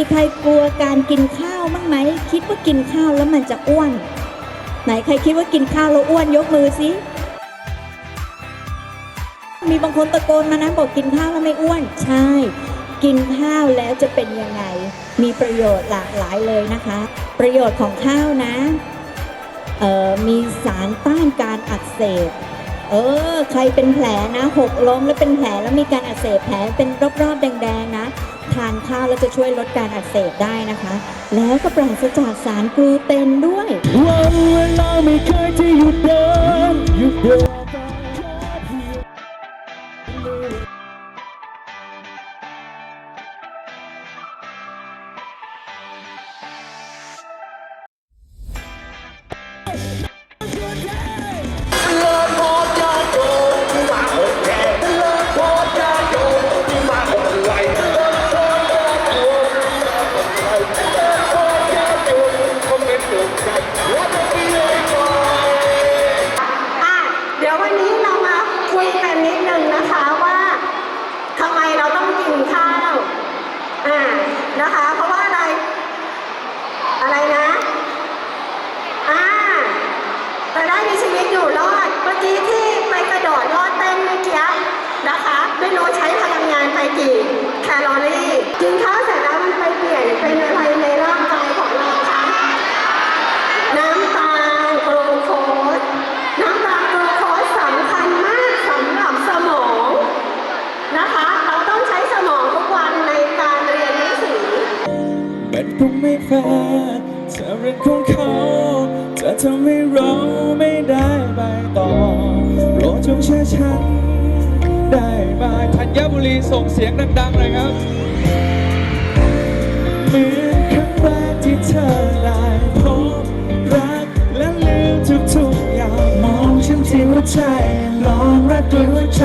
มีใครกลัวการกินข้าวบ้างไหม คิดว่ากินข้าวแล้วมันจะอ้วน ไหนใครคิดว่ากินข้าวแล้วอ้วนยกมือสิมีบางคนตะโกนมานะบอกกินข้าวแล้วไม่อ้วน ใช่ กินข้าวแล้วจะเป็นยังไง มีประโยชน์หลากหลายเลยนะคะ ประโยชน์ของข้าวนะออมีสารต้านการอักเสบ เออ ใครเป็นแผลนะหกล้มแล้วเป็นแผลแล้วมีการอักเสบแผลเป็นรอบๆแดงๆนะ ทานข้าวแล้วจะช่วยลดการอักเสบได้นะคะ แล้วก็ปราศจากสารกลูเตนด้วย วันเวลาไม่เคยจะหยุดเดินหยุดเดิ นนิดนึงนะคะว่าทำไมเราต้องกินข้าวอ่านะคะ เพราะว่าอะไร อะไรนะอ่าจะได้มีชีวิตอยู่รอดเมื่อกี้ที่ไปกระโดดรอดเต้นเมื่อกี้นะคะ ไม่รู้ใช้พลังงานไปกี่แคลอรี่กินข้าวเสร็จแล้วมันไปเปลี่ยนเป็นอะไรในร่างกายของเราคะ น้ำตาลกลูโคส น้ำตาลกลูโคสสำคัญมากสำหรับสมองนะคะ เราต้องใช้สมองทุกวันในการเรียนหนังสือ มัน คงไม่แฟร์เธอเรื่องของเขาจะทำให้เราไม่ได้ไปต่อโปรดจงเชื่อฉัน ได้ไหมธัญบุรีส่งเสียงดังๆเลยครับเหมือนครั้งแรกที่เธอได้พบรักและลืมทุกๆอย่างมองฉันที่หัวใจลองรักด้วยหัวใจ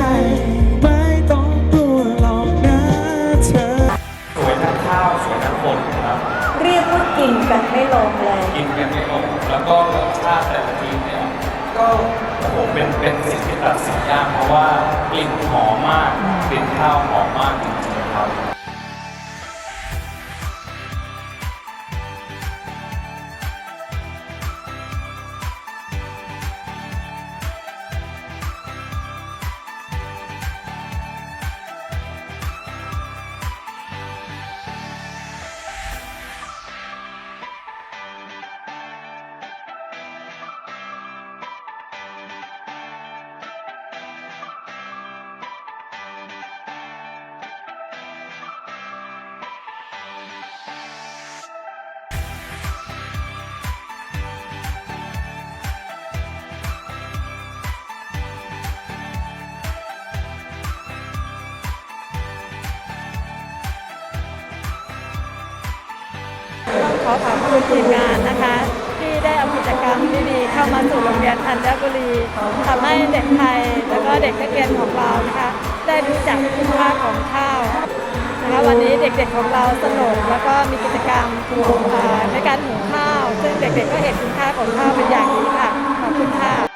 กว่ากินกันไม่ลงเลย กินกันไม่ลงแล้วก็รสชาติแต่ละทีเนี่ยก็โอ้โหเป็นเป็นสิ่งที่ตัดสินยากเพราะว่ากลิ่นหอมมากกลิ่นข้าวหอม ขอขอบคุณทีมงานนะคะ ที่ได้เอากิจกรรมดีๆเข้ามาสู่โรงเรียนธัญบุรีทำให้เด็กไทย แล้วก็เด็กนักเรียนของเรานะคะ ได้รู้จักคุณค่าของข้าวนะคะวันนี้เด็กๆของเราสนุกแล้วก็มีกิจกรรมอ่าในการหุงข้าว ซึ่งเด็กๆก็เห็นคุณค่าของข้าวเป็นอย่างดีค่ะขอบคุณค่ะ